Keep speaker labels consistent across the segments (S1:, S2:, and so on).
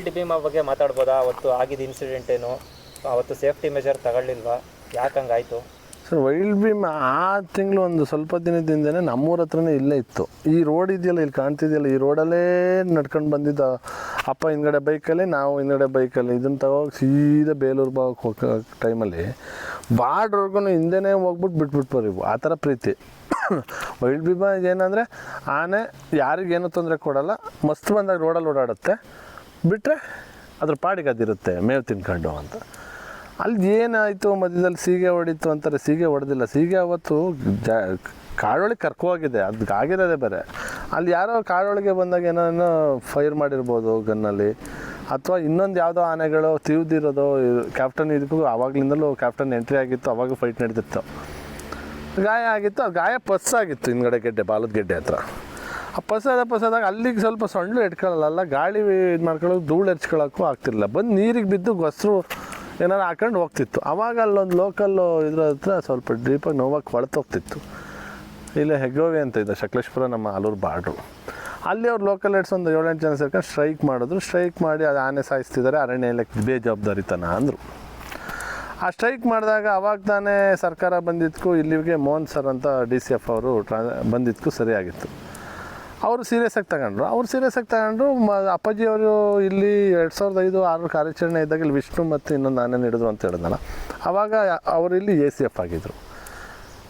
S1: Wild Bima ಬಗ್ಗೆ ಮಾತಾಡ್ಬೋದಾ? ಅವತ್ತು ಆಗಿದ್ದ ಇನ್ಸಿಡೆಂಟ್ ಏನು? ಅವತ್ತು ಸೇಫ್ಟಿ ಮೆಜರ್ ತಗೊಳ್ಳಿಲ್ವಾ? ಯಾಕೆ ಹಂಗಾಯ್ತು?
S2: ಸರ್ ವೈಲ್ಡ್ ಬೀಮ್ ಆ ತಿಂಗಳು ಒಂದು ಸ್ವಲ್ಪ ದಿನದಿಂದನೇ ನಮ್ಮೂರ ಹತ್ರನೇ ಇಲ್ಲೇ ಇತ್ತು. ಈ ರೋಡ್ ಇದೆಯಲ್ಲ, ಇಲ್ಲಿ ಕಾಣ್ತಿದೆಯಲ್ಲ, ಈ ರೋಡಲ್ಲೇ ನಡ್ಕೊಂಡು ಬಂದಿದ್ದ ಅಪ್ಪ ಹಿಂದ್ಗಡೆ ಬೈಕಲ್ಲಿ ನಾವು ಹಿಂದ್ಗಡೆ ಬೈಕಲ್ಲಿ ಇದನ್ನು ತಗೋಗಿ ಸೀದಾ ಬೇಲೂರು ಭಾಗಕ್ಕೆ ಹೋಗೋ ಟೈಮಲ್ಲಿ ಬಾರ್ಡ್ವರ್ಗು ಹಿಂದೆನೇ ಹೋಗ್ಬಿಟ್ಟು ಬಿಟ್ಬಿಟ್ಟು ಬರೀವು ಆ ಥರ ಪ್ರೀತಿ. ವೈಲ್ಡ್ ಬೀಮ್ ಏನಂದರೆ ಆನೆ ಯಾರಿಗೇನು ತೊಂದರೆ ಕೊಡಲ್ಲ, ಮಸ್ತ್ ಬಂದಾಗ ರೋಡಲ್ಲಿ ಓಡಾಡುತ್ತೆ. ಬಿಟ್ಟರೆ ಅದ್ರ ಪಾಡಿಗೆ ಅದಿರುತ್ತೆ ಮೇವು ತಿನ್ಕೊಂಡು ಅಂತ. ಅಲ್ಲಿ ಏನಾಯಿತು ಮಧ್ಯದಲ್ಲಿ ಸೀಗೆ ಹೊಡಿತು ಅಂತಾರೆ, ಸೀಗೆ ಹೊಡೆದಿಲ್ಲ. ಸೀಗೆ ಅವತ್ತು ಜ, ಕಾಡೊಳಗೆ ಕರ್ಕೋಗಿದೆ ಅದು ಆಗಿರೋದೆ ಬೇರೆ. ಅಲ್ಲಿ ಯಾರೋ ಕಾಡೊಳಗೆ ಬಂದಾಗ ಏನೋ ಫೈರ್ ಮಾಡಿರ್ಬೋದು ಗನ್ನಲ್ಲಿ, ಅಥವಾ ಇನ್ನೊಂದು ಯಾವುದೋ ಆನೆಗಳು ತಿವಿದಿರೋದು, ಕ್ಯಾಪ್ಟನ್ ಇದಕ್ಕೂ ಆವಾಗಲಿಂದಲೂ ಕ್ಯಾಪ್ಟನ್ ಎಂಟ್ರಿ ಆಗಿತ್ತು, ಅವಾಗ ಫೈಟ್ ನಡೆದಿತ್ತು ಗಾಯ ಆಗಿತ್ತು ಆ ಗಾಯ ಪಸ್ಸಾಗಿತ್ತು ಹಿಂದ್ಗಡೆ ಗೆಡ್ಡೆ, ಬಾಲದ ಗೆಡ್ಡೆ ಹತ್ರ. ಪಸದ ಪಸದಾಗ ಅಲ್ಲಿಗೆ ಸ್ವಲ್ಪ ಸೊಂಡ್ಲು ಇಟ್ಕೊಳ್ಳಲ್ಲ ಗಾಳಿ ಇದು ಮಾಡ್ಕೊಳ್ಳೋಕೆ ಧೂಳು ಹೆಚ್ಕೊಳ್ಳೋಕ್ಕೂ ಆಗ್ತಿರಲಿಲ್ಲ. ಬಂದು ನೀರಿಗೆ ಬಿದ್ದು ಗೊಸ್ರು ಏನಾರು ಹಾಕೊಂಡು ಹೋಗ್ತಿತ್ತು. ಅವಾಗ ಅಲ್ಲೊಂದು ಲೋಕಲ್ಲು ಇದ್ರ ಹತ್ರ ಸ್ವಲ್ಪ ಡೀಪಾಗಿ ನೋವಾಗಿ ಕೊಳ್ತೋಗ್ತಿತ್ತು ಇಲ್ಲೇ ಹೆಗ್ಗೋವಿ ಅಂತ ಇದೆ ಸಕಲೇಶ್ಪುರ ನಮ್ಮ ಆಲೂರು ಬಾರ್ಡ್ರು. ಅಲ್ಲಿ ಅವ್ರು ಲೋಕಲ್ ಹೆಡ್ಸ್ ಒಂದು ಏಳೆಂಟು ಜನ ಸೇರ್ಕೊಂಡು ಸ್ಟ್ರೈಕ್ ಮಾಡಿದ್ರು. ಸ್ಟ್ರೈಕ್ ಮಾಡಿ ಅದು ಆನೆ ಸಾಯಿಸ್ತಿದ್ದಾರೆ ಅರಣ್ಯ ಇಲಾಖೆ ಬೇಜವಾಬ್ದಾರಿತನ ಅಂದರು. ಆ ಸ್ಟ್ರೈಕ್ ಮಾಡಿದಾಗ ಅವಾಗ ತಾನೇ ಸರ್ಕಾರ ಬಂದಿದ್ದಕ್ಕೂ ಇಲ್ಲಿಗೆ ಮೋಹನ್ ಸರ್ ಅಂತ ಡಿ ಸಿ ಎಫ್ ಅವರು ಟ್ರಾ ಬಂದಿದ್ದಕ್ಕೂ ಸರಿಯಾಗಿತ್ತು. ಅವರು ಸೀರಿಯಸ್ ಆಗಿ ತಗೊಂಡ್ರು. ಅವ್ರು ಸೀರಿಯಸ್ ಆಗಿ ತಗೊಂಡ್ರು, ಮ ಅಪ್ಪಾಜಿಯವರು ಇಲ್ಲಿ ಎರಡು ಸಾವಿರದ ಐದು ಆರು ಕಾರ್ಯಾಚರಣೆ ಇದ್ದಾಗ ಇಲ್ಲಿ ವಿಷ್ಣು ಮತ್ತು ಇನ್ನೊಂದು ನಾನೇ ಹಿಡಿದ್ರು ಅಂತ ಹೇಳಿದ್ನಲ್ಲ. ಆವಾಗ ಅವರು ಇಲ್ಲಿ ಎ ಸಿ ಎಫ್ ಆಗಿದ್ದರು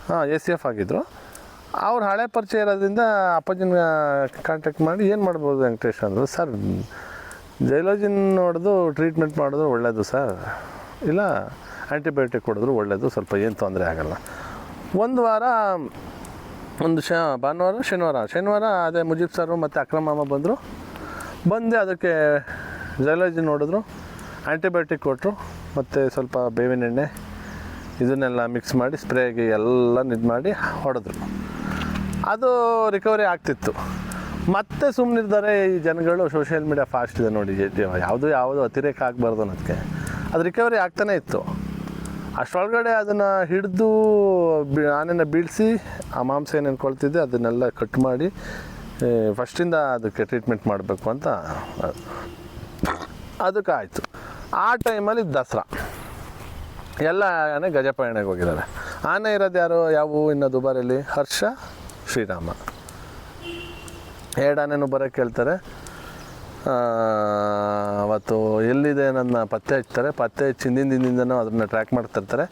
S2: ಹಾಂ ಎ ಸಿ ಎಫ್ ಆಗಿದ್ದರು ಅವ್ರು ಹಳೆ ಪರಿಚಯ ಇರೋದ್ರಿಂದ ಅಪ್ಪಾಜಿನ ಕಾಂಟ್ಯಾಕ್ಟ್ ಮಾಡಿ ಏನು ಮಾಡ್ಬೋದು ವೆಂಕಟೇಶ್ ಅಂದರು, ಸರ್, ಜೈಲೋಜಿನ್ ನೋಡಿದು ಟ್ರೀಟ್ಮೆಂಟ್ ಮಾಡಿದ್ರು ಒಳ್ಳೆಯದು ಸರ್. ಇಲ್ಲ ಆ್ಯಂಟಿಬಯೋಟಿಕ್ ಕೊಡಿದ್ರು ಒಳ್ಳೆಯದು ಸ್ವಲ್ಪ ಏನು ತೊಂದರೆ ಆಗಲ್ಲ. ಒಂದು ವಾರ ಒಂದು ಶ, ಭಾನುವಾರ, ಶನಿವಾರ. ಶನಿವಾರ ಅದೇ ಮುಜೀಬ್ ಸರು ಮತ್ತು ಅಕ್ರಮ ಅಮ್ಮ ಬಂದರು. ಬಂದು ಅದಕ್ಕೆ ಜಯಲಜಿ ನೋಡಿದ್ರು. ಆ್ಯಂಟಿಬಯೋಟಿಕ್ ಕೊಟ್ಟರು ಮತ್ತು ಸ್ವಲ್ಪ ಬೇವಿನ ಎಣ್ಣೆ ಇದನ್ನೆಲ್ಲ ಮಿಕ್ಸ್ ಮಾಡಿ ಸ್ಪ್ರೇಗೆ ಎಲ್ಲ ಇದು ಮಾಡಿ ಹೊಡೆದ್ರು. ಅದು ರಿಕವರಿ ಆಗ್ತಿತ್ತು. ಮತ್ತೆ ಸುಮ್ಮನಿದ್ದಾರೆ ಈ ಜನಗಳು ಸೋಷಿಯಲ್ ಮೀಡಿಯಾ ಫಾಸ್ಟ್ ಇದೆ ನೋಡಿ. ಯಾವುದು ಯಾವುದು ಅತಿರೇಕ ಆಗಬಾರ್ದು ಅನ್ನೋದಕ್ಕೆ ಅದು ರಿಕವರಿ ಆಗ್ತಾನೇ ಇತ್ತು. ಅಷ್ಟರೊಳಗಡೆ ಅದನ್ನು ಹಿಡಿದು ಬಿ ಆನೆನ ಬೀಳಿಸಿ ಆ ಮಾಂಸ ಏನೇನು ಕೊಳ್ತಿದ್ದೆ ಅದನ್ನೆಲ್ಲ ಕಟ್ ಮಾಡಿ ಫಸ್ಟಿಂದ ಅದಕ್ಕೆ ಟ್ರೀಟ್ಮೆಂಟ್ ಮಾಡಬೇಕು ಅಂತ ಅದಕ್ಕೆ ಆಯಿತು ಆ ಟೈಮಲ್ಲಿ ದಸರಾ. ಎಲ್ಲ ಆನೆ ಗಜಪಯಣಕ್ಕೆ ಹೋಗಿದ್ದಾರೆ. ಆನೆ ಇರೋದು ಯಾರು? ಯಾವುವು ಇನ್ನು ದುಬಾರಿಯಲ್ಲಿ? ಹರ್ಷ ಶ್ರೀರಾಮ. ಎರಡು ಆನೆನೂ ಬರೋಕ್ಕೆ ಹೇಳ್ತಾರೆ. ಅವತ್ತು ಎಲ್ಲಿದೆ ನನ್ನ ಪತ್ತೆ ಹಚ್ತಾರೆ, ಪತ್ತೆ ಹಚ್ಚಿ ಹಿಂದಿನ ದಿನದಿಂದನೂ ಅದನ್ನು ಟ್ರ್ಯಾಕ್ ಮಾಡ್ತಿರ್ತಾರೆ.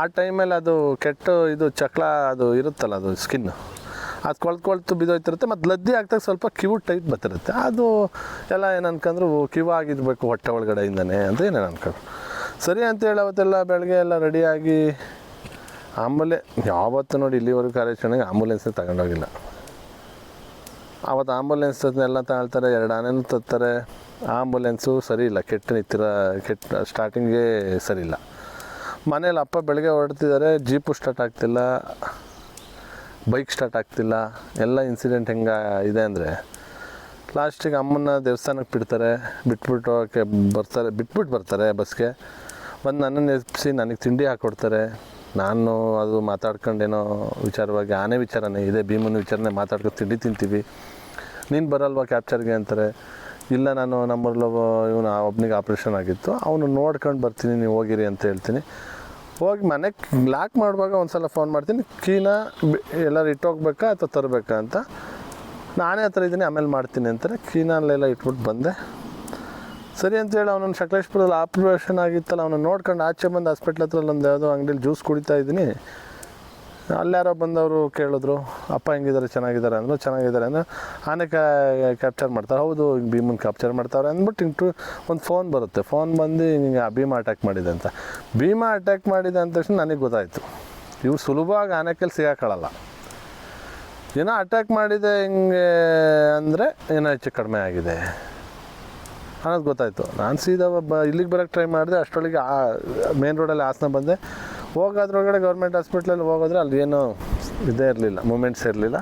S2: ಆ ಟೈಮಲ್ಲಿ ಅದು ಕೆಟ್ಟು ಇದು ಚಕ್ಲ ಅದು ಇರುತ್ತಲ್ಲ ಅದು ಸ್ಕಿನ್ನು ಅದು ಕೊಳ್ತು ಕೊಳ್ತು ಬಿದ್ದೋಯ್ತಿರುತ್ತೆ, ಮತ್ತು ಲದ್ದಿ ಆಗ್ತಾಗ ಸ್ವಲ್ಪ ಕಿವು ಟೈಟ್ ಬರ್ತಿರುತ್ತೆ. ಅದು ಎಲ್ಲ ಏನು ಅನ್ಕೊಂಡ್ರು ಕಿವು ಆಗಿರ್ಬೇಕು ಹೊಟ್ಟೆ ಒಳಗಡೆಯಿಂದನೇ ಅಂತ ಏನೇನು ಅನ್ಕೊಂಡು ಸರಿ ಅಂತೇಳಿ ಅವತ್ತೆಲ್ಲ ಬೆಳಗ್ಗೆ ಎಲ್ಲ ರೆಡಿಯಾಗಿ ಆಂಬುಲೆ ಯಾವತ್ತು ನೋಡಿ ಇಲ್ಲಿವರೆಗೂ ಕಾರ್ಯಾಚರಣೆಗೆ ಆಂಬುಲೆನ್ಸೇ ತಗೊಂಡೋಗಿಲ್ಲ. ಆಂಬುಲೆನ್ಸ್ ಎಲ್ಲ ತಗೊಳ್ತಾರೆ ಎರಡು ಆನೆನೂ ತರ್ತಾರೆ. ಆಂಬುಲೆನ್ಸು ಸರಿ ಇಲ್ಲ, ಕೆಟ್ಟ ನಿಂತಿರ ಕೆಟ್ಟ ಸ್ಟಾರ್ಟಿಂಗೇ ಸರಿ ಇಲ್ಲ. ಮನೇಲಿ ಅಪ್ಪ ಬೆಳಗ್ಗೆ ಹೊರಡ್ತಿದ್ದಾರೆ ಜೀಪು ಸ್ಟಾರ್ಟ್ ಆಗ್ತಿಲ್ಲ ಬೈಕ್ ಸ್ಟಾರ್ಟ್ ಆಗ್ತಿಲ್ಲ, ಎಲ್ಲ ಇನ್ಸಿಡೆಂಟ್ ಹೆಂಗೆ ಇದೆ ಅಂದರೆ ಲಾಸ್ಟಿಗೆ ಅಮ್ಮನ ದೇವಸ್ಥಾನಕ್ಕೆ ಬಿಡ್ತಾರೆ, ಬಿಟ್ಬಿಟ್ಟು ಬರ್ತಾರೆ ಬಿಟ್ಬಿಟ್ಟು ಬರ್ತಾರೆ ಬಸ್ಗೆ. ಬಂದು ನನ್ನನ್ನು ಎಬ್ಬಿಸಿ, ನನಗೆ ತಿಂಡಿ ಹಾಕ್ಕೊಡ್ತಾರೆ ನಾನು ಅದು ಮಾತಾಡ್ಕೊಂಡೇನೋ ವಿಚಾರವಾಗಿ ಆನೆ ವಿಚಾರನೇ ಇದೆ, ಭೀಮನ ವಿಚಾರನೆ ಮಾತಾಡ್ಕೊಂಡು ತಿಂಡಿ ತಿಂತೀವಿ. ನೀನು ಬರಲ್ವಾ ಕ್ಯಾಪ್ಚರ್ಗೆ ಅಂತಾರೆ. ಇಲ್ಲ, ನಾನು ನಮ್ಮೂರಲ್ಲಿ ಒಬ್ಬ, ಇವನು ಒಬ್ಬನಿಗೆ ಆಪ್ರೇಷನ್ ಆಗಿತ್ತು. ಅವನು ನೋಡ್ಕೊಂಡು ಬರ್ತೀನಿ, ನೀವು ಹೋಗಿರಿ ಅಂತ ಹೇಳ್ತೀನಿ. ಹೋಗಿ ಮನೆಗೆ ಲಾಕ್ ಮಾಡುವಾಗ ಒಂದು ಸಲ ಫೋನ್ ಮಾಡ್ತೀನಿ ಕೀನ ಎಲ್ಲರೂ ಇಟ್ಟೋಗ್ಬೇಕಾ ಅಥವಾ ತರಬೇಕಾ ಅಂತ. ನಾನೇ ಹತ್ರ ಇದ್ದೀನಿ, ಆಮೇಲೆ ಮಾಡ್ತೀನಿ ಅಂತಾರೆ. ಕೀನಲ್ಲೆಲ್ಲ ಇಟ್ಬಿಟ್ಟು ಬಂದೆ. ಸರಿ ಅಂತೇಳಿ ಅವನನ್ನು ಸಕಲೇಶ್ಪುರದಲ್ಲಿ ಆಪ್ರೇಷನ್ ಆಗಿತ್ತಲ್ಲ ಅವನು ನೋಡ್ಕೊಂಡು ಆಚೆ ಬಂದು ಹಾಸ್ಪಿಟ್ಲ್ ಹತ್ರ ಒಂದು ಯಾವುದೋ ಅಂಗಡಿಲಿ ಜ್ಯೂಸ್ ಕುಡಿತಾ ಇದ್ದೀನಿ. ಅಲ್ಲಾರೋ ಬಂದವರು ಕೇಳಿದ್ರು, ಅಪ್ಪ ಹೆಂಗಿದ್ದಾರೆ? ಚೆನ್ನಾಗಿದ್ದಾರೆ? ಅಂದರು, ಚೆನ್ನಾಗಿದ್ದಾರೆ. ಅಂದರೆ ಆನೆ ಕ್ಯಾಪ್ಚರ್ ಮಾಡ್ತಾರೆ. ಹೌದು, ಹಿಂಗೆ ಭೀಮನ್ ಕ್ಯಾಪ್ಚರ್ ಮಾಡ್ತಾರೆ ಅಂದ್ಬಿಟ್ಟು ಇಂಟು ಒಂದು ಫೋನ್ ಬರುತ್ತೆ. ಫೋನ್ ಬಂದು ಹಿಂಗೆ ಭೀಮಾ ಅಟ್ಯಾಕ್ ಮಾಡಿದೆ ಅಂತ. ಭೀಮ ಅಟ್ಯಾಕ್ ಮಾಡಿದೆ ಅಂದ ತಕ್ಷಣ ನನಗೆ ಗೊತ್ತಾಯಿತು. ಇವ್ರು ಸುಲಭವಾಗಿ ಆನೆ ಕೈಲಿ ಸಿಗಾಕೊಳ್ಳಲ್ಲ ಏನೋ ಅಟ್ಯಾಕ್ ಮಾಡಿದೆ ಹಿಂಗೆ ಅಂದರೆ ಏನೋ ಹೆಚ್ಚು ಕಡಿಮೆ ಆಗಿದೆ. ಅನ್ನೋದು ಗೊತ್ತಾಯಿತು. ನಾನು ಸೀದಾ ಬ ಇಲ್ಲಿಗೆ ಬರೋಕ್ಕೆ ಟ್ರೈ ಮಾಡಿದೆ, ಅಷ್ಟರೊಳಗೆ ಆ ಮೇನ್ ರೋಡಲ್ಲಿ ಹಾಸನ ಬಂದೆ. ಹೋಗೋದ್ರೊಳಗಡೆ ಗೌರ್ಮೆಂಟ್ ಹಾಸ್ಪಿಟ್ಲಲ್ಲಿ ಹೋಗೋದ್ರೆ ಅಲ್ಲಿ ಏನೂ ಇದೇ ಇರಲಿಲ್ಲ ಮೂಮೆಂಟ್ಸ್ ಇರಲಿಲ್ಲ.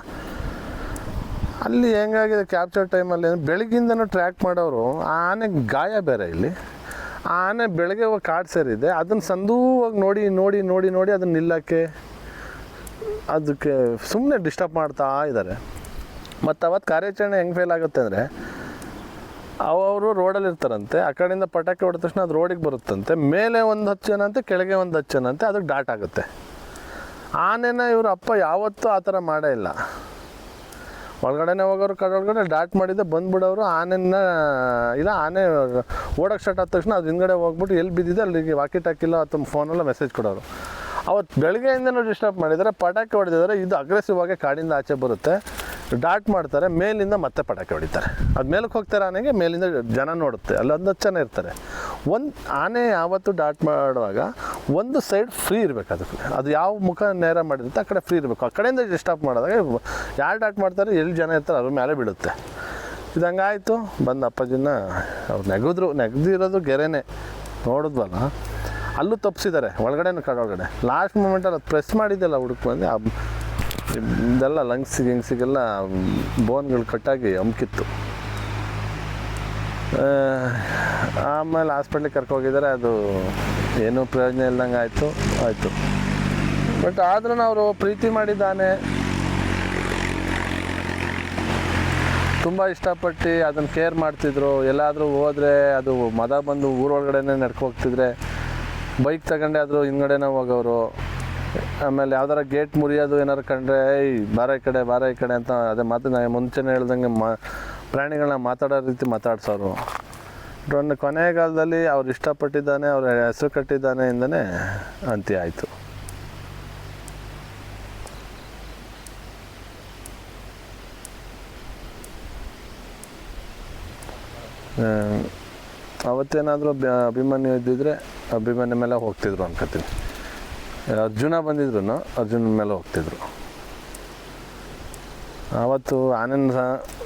S2: ಅಲ್ಲಿ ಹೆಂಗಾಗಿದೆ ಕ್ಯಾಪ್ಚರ್ ಟೈಮಲ್ಲಿ ಬೆಳಗ್ಗಿಂದನೂ ಟ್ರ್ಯಾಕ್ ಮಾಡೋರು ಆ ಆನೆಗೆ ಗಾಯ ಬೇರೆ ಇಲ್ಲಿ. ಆ ಆನೆ ಬೆಳಗ್ಗೆ ಹೋಗಿ ಕಾಡು ಸೇರಿದೆ, ಅದನ್ನು ಸಂದೂವಾಗಿ ನೋಡಿ ನೋಡಿ ನೋಡಿ ನೋಡಿ ಅದನ್ನು ನಿಲ್ಲಕ್ಕೆ ಅದಕ್ಕೆ ಸುಮ್ಮನೆ ಡಿಸ್ಟರ್ಬ್ ಮಾಡ್ತಾ ಇದ್ದಾರೆ ಮತ್ತು ಅವತ್ತು ಕಾರ್ಯಾಚರಣೆ ಹೆಂಗೆ ಫೇಲ್ ಆಗುತ್ತೆ ಅಂದರೆ ಅವರು ರೋಡಲ್ಲಿ ಇರ್ತಾರಂತೆ. ಆ ಕಡೆಯಿಂದ ಪಟಾಕಿ ಹೊಡೆದ ತಕ್ಷಣ ಅದು ರೋಡಿಗೆ ಬರುತ್ತಂತೆ. ಮೇಲೆ ಒಂದು ಅಂತೆ, ಕೆಳಗೆ ಒಂದು ಹತ್ತು ಜನ ಅಂತೆ, ಅದಕ್ಕೆ ಡಾಟ್ ಆಗುತ್ತೆ. ಆನೆನ ಇವರು ಅಪ್ಪ ಯಾವತ್ತೂ ಆ ಥರ ಮಾಡೇ ಇಲ್ಲ. ಒಳಗಡೆನೆ ಹೋಗೋರು ಕಡೆ ಒಳಗಡೆ ಡಾಟ್ ಮಾಡಿದ್ದೆ, ಬಂದ್ಬಿಡೋರು ಆನೆನ ಇಲ್ಲ, ಆನೆ ಓಡೋಕ್ಕೆ ಸ್ಟಾರ್ಟ್ ಆದ ತಕ್ಷಣ ಅದು ಹಿಂದ್ಗಡೆ ಹೋಗ್ಬಿಟ್ಟು ಎಲ್ಲಿ ಬಿದ್ದಿದೆ ಅಲ್ಲಿಗೆ ವಾಕಿ ಟಾಕಿಲ್ಲ ಅಥವಾ ಫೋನೆಲ್ಲ ಮೆಸೇಜ್ ಕೊಡೋರು. ಅವತ್ತು ಬೆಳಗ್ಗೆಯಿಂದನೂ ಡಿಸ್ಟರ್ಬ್ ಮಾಡಿದ್ದಾರೆ, ಪಟಾಕಿ ಹೊಡೆದಿದ್ದಾರೆ, ಇದು ಅಗ್ರೆಸಿವ್ ಆಗಿ ಕಾಡಿಂದ ಆಚೆ ಬರುತ್ತೆ. ಡಾಟ್ ಮಾಡ್ತಾರೆ, ಮೇಲಿಂದ ಮತ್ತೆ ಪಟಾಕಿ ಹೊಡಿತಾರೆ. ಅದು ಮೇಲಕ್ಕೆ ಹೋಗ್ತಾರೆ ಆನೆಗೆ, ಮೇಲಿಂದ ಜನ ನೋಡುತ್ತೆ. ಅಲ್ಲಿ ಒಂದು ಹತ್ತು ಜನ ಇರ್ತಾರೆ. ಒಂದು ಆನೆ ಯಾವತ್ತು ಡಾಟ್ ಮಾಡುವಾಗ ಒಂದು ಸೈಡ್ ಫ್ರೀ ಇರಬೇಕು ಅದಕ್ಕೆ. ಅದು ಯಾವ ಮುಖ ನೇರ ಮಾಡಿರುತ್ತೆ, ಆ ಕಡೆ ಫ್ರೀ ಇರಬೇಕು. ಆ ಕಡೆಯಿಂದ ಡಿಸ್ಟರ್ಬ್ ಮಾಡಿದಾಗ ಯಾರು ಡಾಟ್ ಮಾಡ್ತಾರೆ ಎಲ್ಲಿ ಜನ ಇರ್ತಾರೆ, ಅದ್ರ ಮೇಲೆ ಬೀಳುತ್ತೆ. ಇದು ಹಂಗಾಯಿತು ಬಂದು ಅಪ್ಪಾಜಿನ ಅವ್ರು ನೆಗೆದ್ರು, ನೆಗ್ದಿರೋದು ಗೆರೆನೇ. ನೋಡಿದ್ವಲ್ಲ? ಅಲ್ಲೂ ತಪ್ಪಿಸಿದ್ದಾರೆ ಒಳಗಡೆನೂ ಕಡೆ ಒಳಗಡೆ ಲಾಸ್ಟ್ ಮೂಮೆಂಟಲ್ಲಿ ಅದು ಪ್ರೆಸ್ ಮಾಡಿದ್ದೆಲ್ಲ ಹುಡುಕ್ ಬಂದು ಇದೆಲ್ಲ ಲಂಗ್ಸ್ ಗಿಂಗ್ಸಿಗೆಲ್ಲ ಬೋನ್ಗಳು ಕಟ್ಟಾಗಿ ಅಮ್ಕಿತ್ತು ಆಮೇಲೆ ಹಾಸ್ಪಿಟ್ಲಿಗೆ ಕರ್ಕೋಗಿದ್ದಾರೆ ಅದು ಏನೂ ಪ್ರಯೋಜನ ಇಲ್ದಂಗೆ ಆಯಿತು ಆಯಿತು. ಬಟ್ ಆದ್ರೂ ಅವರು ಪ್ರೀತಿ ಮಾಡಿದ್ದಾನೆ. ತುಂಬ ಇಷ್ಟಪಟ್ಟು ಅದನ್ನು ಕೇರ್ ಮಾಡ್ತಿದ್ರು. ಎಲ್ಲಾದರೂ ಹೋದರೆ ಅದು ಮದ ಬಂದು ಊರೊಳಗಡೆನೇ ನಡ್ಕೊ ಹೋಗ್ತಿದ್ರೆ. ಬೈಕ್ ತಗೊಂಡೆ ಆದರೂ ಹಿಂದ್ಗಡೆನೇ ಹೋಗೋರು. ಆಮೇಲೆ ಯಾವ್ದಾರ ಗೇಟ್ ಮುರಿಯೋದು ಏನಾರು ಕಂಡ್ರೆ, ಏಯ್, ಬಾರ ಈ ಕಡೆ, ಬಾರ ಈ ಕಡೆ ಅಂತ ಅದೇ ಮಾತು ನಾನು ಮುಂಚೆನೇ ಹೇಳ್ದಂಗೆ ಮಾ ಪ್ರಾಣಿಗಳನ್ನ ಮಾತಾಡೋ ರೀತಿ ಮಾತಾಡ್ಸೋರು. ಒಂದು ಕೊನೆಗಾಲದಲ್ಲಿ ಅವ್ರು ಇಷ್ಟಪಟ್ಟಿದ್ದಾನೆ, ಅವ್ರ ಹೆಸರು ಕಟ್ಟಿದ್ದಾನೆ ಇಂದನೇ ಅಂತ್ಯ ಆಯಿತು. ಅವತ್ತೇನಾದರೂ ಅಭಿಮನ್ಯು ಇದ್ದಿದ್ರೆ ಅಭಿಮಾನಿ ಮೇಲೆ ಹೋಗ್ತಿದ್ರು ಅನ್ಕೋತೀನಿ. ಅರ್ಜುನ ಬಂದಿದ್ರು ಅರ್ಜುನ ಮೇಲೆ ಹೋಗ್ತಿದ್ರು. ಆವತ್ತು ಆನಂದ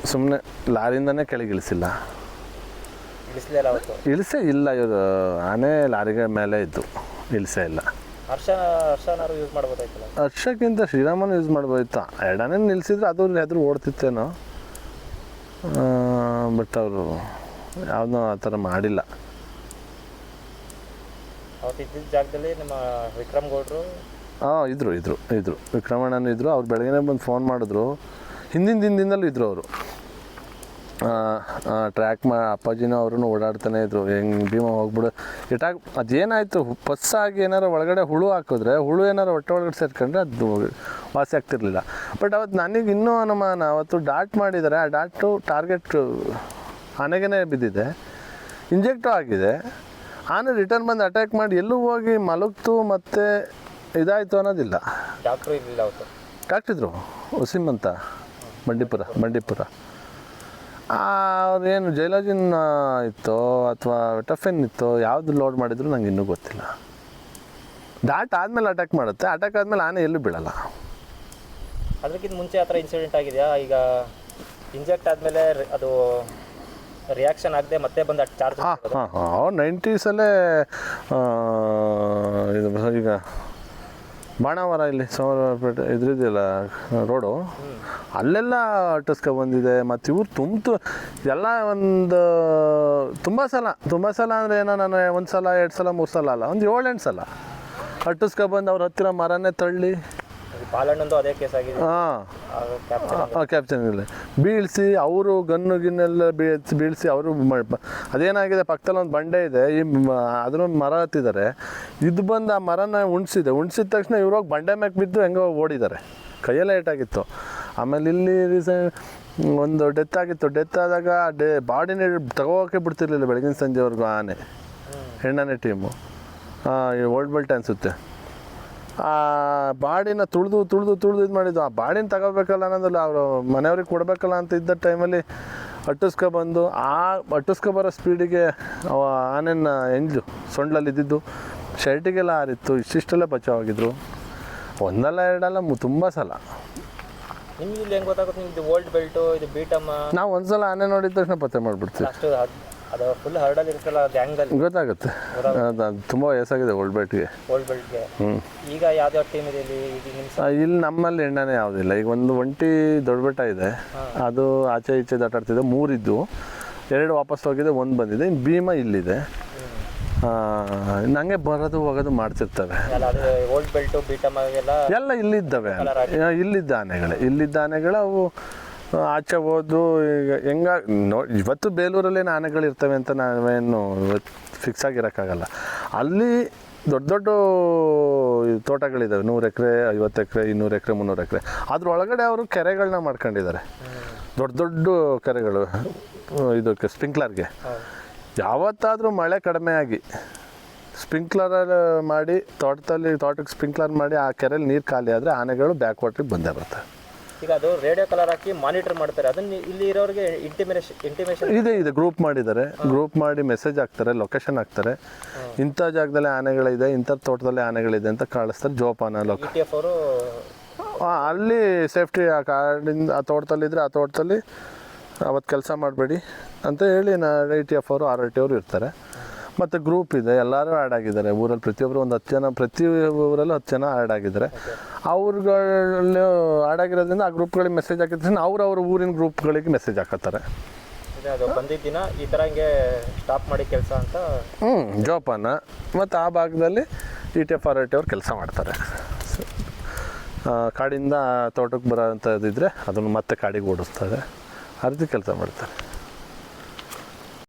S2: ಸುಮ್ಮನೆ ಲಾರಿಯಿಂದನೇ ಕೆಳಗೆ ಇಳಿಸಿಲ್ಲ
S1: ಇಳಿಸ್ಲಿಲ್ಲ ಅವತ್ತು?
S2: ಇಳಿಸೇ ಇಲ್ಲ ಇವರು ಆನೆ ಲಾರಿಗೆ ಮೇಲೆ ಇದ್ದು ಇಳಿಸೇ ಇಲ್ಲ. ಹರ್ಷಕ್ಕಿಂತ ಶ್ರೀರಾಮನ ಯೂಸ್ ಮಾಡ್ಬೋದಿತ್ತು. ಎರಡನೇ ನಿಲ್ಸಿದ್ರೆ ಅದು ಹೆದರು ಓಡ್ತಿತ್ತೇನೋ. ಬಟ್ ಅವರು ಯಾವುದೂ ಆ ಥರ ಮಾಡಿಲ್ಲ.
S1: ಅವತ್ತು ಇದ್ದಿದ್ದ ಜಾಗದಲ್ಲಿ ನಮ್ಮ ವಿಕ್ರಮ್ ಗೌಡ್ರು.
S2: ಹಾಂ, ಇದ್ರು ಇದ್ರು ಇದ್ರು. ವಿಕ್ರಮಣ್ಣನ ಇದ್ರು. ಅವ್ರು ಬೆಳಗ್ಗೆ ಬಂದು ಫೋನ್ ಮಾಡಿದ್ರು. ಹಿಂದಿನ ದಿನದಿಂದಲೂ ಇದ್ರು ಅವರು. ಟ್ರ್ಯಾಕ್ ಮಾ, ಅಪ್ಪಾಜಿನೂ ಅವ್ರೂ ಓಡಾಡ್ತಾನೆ ಇದ್ರು. ಹೆಂಗೆ ಭೀಮ ಹೋಗ್ಬಿಡು. ಇಟಾಗ ಅದೇನಾಯಿತು? ಪಸ್ಸಾಗಿ ಏನಾರು ಒಳಗಡೆ ಹುಳು ಹಾಕಿದ್ರೆ, ಹುಳು ಏನಾರು ಹೊಟ್ಟೆ ಒಳಗಡೆ ಸೇರ್ಕೊಂಡ್ರೆ ಅದು ವಾಸಿ ಆಗ್ತಿರ್ಲಿಲ್ಲ. ಬಟ್ ಅವತ್ತು ನನಗೆ ಇನ್ನೂ ಅನುಮಾನ. ಅವತ್ತು ಡಾಟ್ ಮಾಡಿದ್ದಾರೆ ಆ ಡಾಟು ಟಾರ್ಗೆಟ್ ಆನೆಗೇ ಬಿದ್ದಿದೆ. ಇಂಜೆಕ್ಟು ಆಗಿದೆ. ಆನೆ ರಿಟರ್ನ್ ಬಂದು ಅಟ್ಯಾಕ್ ಮಾಡಿ ಎಲ್ಲೂ ಹೋಗಿ ಮಲಗ್ತು ಮತ್ತೆ ಇದಾಯಿತು ಅನ್ನೋದಿಲ್ಲ.
S1: ಡಾಕ್ಟ್ರು ಇರಲಿಲ್ಲ ಅವತ್ತು.
S2: ಡಾಕ್ಟ್ರಿದ್ರು ವಸೀಮ್ ಅಂತ ಬಂಡೀಪುರ ಬಂಡೀಪುರ. ಅವ್ರೇನು ಜೈಲಾಜಿನ್ ಇತ್ತೋ ಅಥವಾ ಟಫೆನ್ ಇತ್ತೋ ಯಾವುದು ಲೋಡ್ ಮಾಡಿದ್ರು ನಂಗೆ ಇನ್ನೂ ಗೊತ್ತಿಲ್ಲ. ಡಾಟ್ ಆದಮೇಲೆ ಅಟ್ಯಾಕ್ ಮಾಡುತ್ತೆ. ಅಟ್ಯಾಕ್ ಆದಮೇಲೆ ಆನೆ ಎಲ್ಲೂ ಬೀಳಲ್ಲ.
S1: ಅದಕ್ಕಿಂತ ಮುಂಚೆ ಆ ಥರ ಇನ್ಸಿಡೆಂಟ್ ಆಗಿದೆಯಾ? ಈಗ ಇಂಜೆಕ್ಟ್ ಆದಮೇಲೆ ಅದು ರಿಯಾಕ್ಷನ್ ಆಗದೆ ಮತ್ತೆ ಬಂದ ಚಾರ್ಜ್
S2: ಹಾಂ ಹಾಂ ಹಾಂ. ಅವ್ರು ನೈಂಟೀಸಲ್ಲೇ ಇದು ಈಗ ಬಾಣಾವರ ಇಲ್ಲಿ ಸೋಮವಾರಪೇಟೆ ಇದ್ರಿದೆಯಲ್ಲ ರೋಡು ಅಲ್ಲೆಲ್ಲ ಅಟ್ಟಿಸ್ಕೊ ಬಂದಿದೆ. ಮತ್ತು ಇವ್ರು ತುಂಬ ಎಲ್ಲ ಒಂದು ತುಂಬ ಸಲ ತುಂಬ ಸಲ ಅಂದರೆ ಏನೋ ನಾನು ಒಂದು ಸಲ ಎರಡು ಸಲ ಮೂರು ಸಲ ಅಲ್ಲ ಒಂದು ಏಳೆಂಟು ಸಲ ಅಟ್ಟಿಸ್ಕೊ ಬಂದು ಅವ್ರ ಹತ್ತಿರ ಮರನೇ ತಳ್ಳಿ
S1: ಬಾಲಣ್ಣಂದು ಅದೇ ಕೇಸ್ ಆಗಿದೆ.
S2: ಹಾಂ. ಕ್ಯಾಪ್ಚನ್ ಇಲ್ಲ ಬೀಳಿಸಿ ಅವರು ಗನ್ನು ಗಿನ್ನೆಲ್ಲ ಬೀಳ್ಸಿ ಬೀಳಿಸಿ ಅವರು ಅದೇನಾಗಿದೆ ಪಕ್ಕದಲ್ಲಿ ಒಂದು ಬಂಡೆ ಇದೆ ಈ ಅದನ್ನೊಂದು ಮರ ಹತ್ತಿದ್ದಾರೆ. ಇದು ಬಂದು ಆ ಮರನ ಉಣ್ಸಿದೆ. ಉಣ್ಸಿದ ತಕ್ಷಣ ಇವ್ರೋಗಿ ಬಂಡೆ ಮ್ಯಾಕ್ ಬಿದ್ದು ಹೆಂಗೋ ಓಡಿದ್ದಾರೆ. ಕೈಯೆಲ್ಲ ಏಟಾಗಿತ್ತು. ಆಮೇಲೆ ಇಲ್ಲಿ ರೀಸೆಂಟ್ ಒಂದು ಡೆತ್ ಆಗಿತ್ತು. ಡೆತ್ ಆದಾಗ ಡೇ ಬಾಡಿನ ತಗೋಕೆ ಬಿಡ್ತಿರ್ಲಿಲ್ಲ ಬೆಳಗಿನ ಸಂಜೆವರೆಗೂ ಆನೆ. ಹೆಣ್ಣನೆ ಟೀಮು. ಓಲ್ಡ್ ಬೆಲ್ಟ್ ಅನಿಸುತ್ತೆ ಆ ಬಾಡಿನ ತುಳಿದು ತುಳಿದು ತುಳಿದು ಇದು ಮಾಡಿದ್ದು. ಆ ಬಾಡಿನ ತಗೋಬೇಕಲ್ಲ ಅನ್ನೋದಲ್ಲ ಅವರು ಮನೆಯವ್ರಿಗೆ ಕೊಡಬೇಕಲ್ಲ ಅಂತ ಇದ್ದ ಟೈಮಲ್ಲಿ ಅಟ್ಟಿಸ್ಕೊ ಬಂದು ಆ ಅಟ್ಟಿಸ್ಕೊ ಬರೋ ಸ್ಪೀಡಿಗೆ ಅವ ಆನೆನ ಎಂಜು ಸೊಂಡ್ಲಲ್ಲಿ ಇದ್ದಿದ್ದು. ಶರ್ಟಿಗೆಲ್ಲ ಹಾರಿತ್ತು ಇಷ್ಟಿಷ್ಟೆಲ್ಲ ಬಚಾವಾಗಿದ್ರು. ಒಂದಲ್ಲ ಎರಡಲ್ಲ ತುಂಬ ಸಲ.
S1: ನಿಮ್ಗೆ ಇಲ್ಲಿ ಹೆಂಗೆ ಗೊತ್ತಾಗುತ್ತೆ? ನಿಮ್ದು ಓಲ್ಡ್ ಬೆಲ್ಟು ಇದು ಬೀಟಮ್ಮ
S2: ನಾವು ಒಂದ್ಸಲ ಆನೆ ನೋಡಿದ ತಕ್ಷಣ ಪತ್ತೆ ಮಾಡಿಬಿಡ್ತೀವಿ.
S1: ಅಷ್ಟು ಅದ್- ಅದು ಫುಲ್ ಹರ್ಡಲ್ಲಿ ಇರುತ್ತಲ್ಲ ಗ್ಯಾಂಗಲ್ಲಿ
S2: ಗೊತ್ತಾಗುತ್ತೆ. ಅದು ಅದು ತುಂಬ ವಯಸ್ಸಾಗಿದೆ ಓಲ್ಡ್ ಬೆಟ್ಗೆ
S1: ಓಲ್ಡ್ ಬೆಲ್ಟ್ಗೆ ಈಗ ಯಾವ್ದಾವ ಟೀಮ್ ಇದೆ ಇಲ್ಲಿ? ಈಗ ನಿಮ್ಮ
S2: ಇಲ್ಲಿ ನಮ್ಮಲ್ಲಿ ಎಣ್ಣೆನೇ ಯಾವುದಿಲ್ಲ ಈಗ ಒಂದು ಒಂಟಿ ದೊಡ್ಡ ಬೆಟ್ಟ ಇದೆ ಅದು ಆಚೆ ಈಚೆ ದಾಟಾಡ್ತಿದೆ ಮೂರಿದ್ದು. ಎರಡು ವಾಪಸ್ ಹೋಗಿದೆ ಒಂದು ಬಂದಿದೆ. ಇನ್ನು ಭೀಮ ಇಲ್ಲಿದೆ. ನಂಗೆ ಬರೋದು ಹೋಗೋದು ಮಾಡ್ತಿರ್ತವೆ
S1: ಅದು
S2: ಎಲ್ಲ ಇಲ್ಲಿದ್ದಾವೆ. ಇಲ್ಲಿದ್ದ ಆನೆಗಳೇ. ಇಲ್ಲಿದ್ದ ಆನೆಗಳು ಅವು ಆಚೆ ಹೋದು ಈಗ ಹೆಂಗ, ನೋ, ಇವತ್ತು ಬೇಲೂರಲ್ಲೇನು ಆನೆಗಳು ಇರ್ತವೆ ಅಂತ ನಾವೇನು ಫಿಕ್ಸ್ ಆಗಿರೋಕ್ಕಾಗಲ್ಲ. ಅಲ್ಲಿ ದೊಡ್ಡ ದೊಡ್ಡ ತೋಟಗಳಿದ್ದಾವೆ ನೂರು ಎಕರೆ, ಐವತ್ತು ಎಕರೆ, ಇನ್ನೂರು ಎಕರೆ, ಮುನ್ನೂರು ಎಕರೆ. ಅದ್ರೊಳಗಡೆ ಅವರು ಕೆರೆಗಳನ್ನ ಮಾಡ್ಕೊಂಡಿದ್ದಾರೆ. ದೊಡ್ಡ ದೊಡ್ಡ ಕೆರೆಗಳು, ಇದಕ್ಕೆ ಸ್ಪ್ರಿಂಕ್ಲರ್ಗೆ ಯಾವತ್ತಾದರೂ ಮಳೆ ಕಡಿಮೆ ಆಗಿ ಸ್ಪ್ರಿಂಕ್ಲರ್ ಮಾಡಿ, ತೋಟದಲ್ಲಿ, ತೋಟಕ್ಕೆ ಸ್ಪ್ರಿಂಕ್ಲರ್ ಮಾಡಿ ಆ ಕೆರೆಯಲ್ಲಿ ನೀರು ಖಾಲಿ ಆದರೆ ಆನೆಗಳು ಬ್ಯಾಕ್ ವಾಟ್ರಿಗೆ ಬಂದೇ ಬರ್ತವೆ.
S1: ಈಗ ಅದು ರೇಡಿಯೋ ಕಲರ್ ಹಾಕಿ ಮಾನಿಟರ್ ಮಾಡ್ತಾರೆ. ಅದನ್ನ ಇಲ್ಲಿ ಇರೋರಿಗೆ ಇಂಟಿಮೇಷನ್ ಇಂಟಿಮೇಷನ್
S2: ಇದೆ ಇದೆ. ಗ್ರೂಪ್ ಮಾಡಿದ್ದಾರೆ. ಗ್ರೂಪ್ ಮಾಡಿ ಮೆಸೇಜ್ ಹಾಕ್ತಾರೆ ಲೊಕೇಶನ್ ಹಾಕ್ತಾರೆ. ಇಂಥ ಜಾಗದಲ್ಲಿ ಆನೆಗಳಿದೆ ಇಂಥ ತೋಟದಲ್ಲಿ ಆನೆಗಳಿದೆ ಅಂತ ಕಳಿಸ್ತಾರೆ ಜೋಪಾನ ಲೊಕ.
S1: ಟಿ ಎಫ್ ಅವರು
S2: ಆ, ಅಲ್ಲಿ ಸೇಫ್ಟಿ ಆ ಕಾಡಿಂದ ಆ ತೋಟದಲ್ಲಿದ್ದರೆ ಆ ತೋಟದಲ್ಲಿ ಅವತ್ತು ಕೆಲಸ ಮಾಡಬೇಡಿ ಅಂತ ಹೇಳಿ ನಾ ಐ ಟಿ ಎಫ್ ಅವರು ಆರ್ ಐ ಟಿ ಅವರು ಇರ್ತಾರೆ. ಮತ್ತು ಗ್ರೂಪ್ ಇದೆ ಎಲ್ಲರೂ ಆ್ಯಡ್ ಆಗಿದ್ದಾರೆ. ಊರಲ್ಲಿ ಪ್ರತಿಯೊಬ್ಬರು ಒಂದು ಹತ್ತು ಜನ ಪ್ರತಿ ಊರಲ್ಲೂ ಹತ್ತು ಜನ ಆ್ಯಡ್ ಆಗಿದ್ದಾರೆ. ಅವ್ರುಗಳು ಆ್ಯಡ್ ಆಗಿರೋದ್ರಿಂದ ಆ ಗ್ರೂಪ್ಗಳಿಗೆ ಮೆಸೇಜ್ ಹಾಕಿದ್ರೆ ಅವ್ರು ಅವ್ರ ಊರಿನ ಗ್ರೂಪ್ಗಳಿಗೆ ಮೆಸೇಜ್ ಹಾಕತ್ತಾರೆ.
S1: ದಿನ ಈ ಥರ ಹಿಂಗೆ ಸ್ಟಾಪ್ ಮಾಡಿ ಕೆಲಸ ಅಂತ?
S2: ಹ್ಞೂ ಜೋಪಾನ. ಮತ್ತು ಆ ಭಾಗದಲ್ಲಿ E T F R I T ಅವ್ರು ಕೆಲಸ ಮಾಡ್ತಾರೆ. ಕಾಡಿಂದ ತೋಟಕ್ಕೆ ಬರೋ ಅಂಥದ್ದಿದ್ರೆ ಅದನ್ನು ಮತ್ತೆ ಕಾಡಿಗೆ ಓಡಿಸ್ತಾರೆ. ಆ ರೀತಿ ಕೆಲಸ ಮಾಡ್ತಾರೆ.